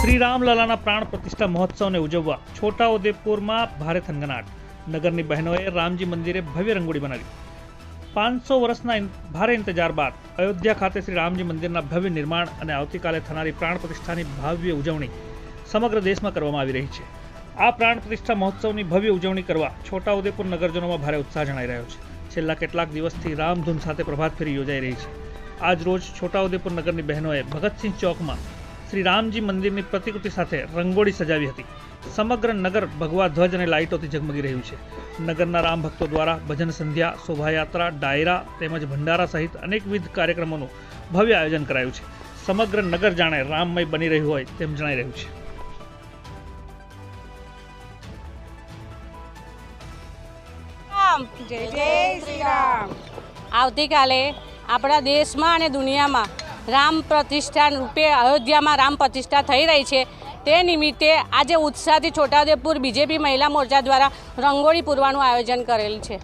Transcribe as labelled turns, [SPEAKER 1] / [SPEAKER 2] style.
[SPEAKER 1] શ્રી રામલલાના પ્રાણ પ્રતિષ્ઠા મહોત્સવને ઉજવવા છોટાઉદેપુરમાં ભારે થનગનાટ નગરની બહેનોએ રામજી મંદિરે ભવ્ય રંગોળી બનાવી. પાંચસો વર્ષના ભારે ઇંતજાર બાદ અયોધ્યા ખાતે શ્રી રામજી મંદિરના ભવ્ય નિર્માણ અને આવતીકાલે થનારી પ્રાણ પ્રતિષ્ઠાની ભવ્ય ઉજવણી સમગ્ર દેશમાં કરવામાં આવી રહી છે. આ પ્રાણ પ્રતિષ્ઠા મહોત્સવની ભવ્ય ઉજવણી કરવા છોટાઉદેપુર નગરજનોમાં ભારે ઉત્સાહ જણાઈ રહ્યો છે. છેલ્લા કેટલાક દિવસથી રામધૂન સાથે પ્રભાત ફેરી યોજાઈ રહી છે. આજ રોજ છોટાઉદેપુર નગરની બહેનોએ ભગતસિંહ ચોકમાં શ્રી રામજી મંદિરની પ્રતિકૃતિ સાથે રંગોળી સજાવી હતી. સમગ્ર નગર ભગવા ધ્વજ અને લાઇટોથી ઝગમગી રહ્યું છે. નગરના રામ ભક્તો દ્વારા ભજન સંધ્યા, શોભાયાત્રા, ડાયરા તેમજ ભંડારા સહિત અનેકવિધ કાર્યક્રમોનું ભવ્ય આયોજન કરાયું છે. સમગ્ર નગર જાણે રામમય બની રહ્યું હોય તેમ જણાઈ રહ્યું છે.
[SPEAKER 2] જય રામ. આવતીકાલે આપણા દેશમાં અને દુનિયામાં રામ પ્રતિષ્ઠા રૂપે અયોધ્યામાં રામ પ્રતિષ્ઠા થઈ રહી છે. તે નિમિત્તે આજે ઉત્સાહથી છોટાઉદેપુર બીજેપી મહિલા મોરચા દ્વારા રંગોળી પૂરવાનું આયોજન કરેલ છે.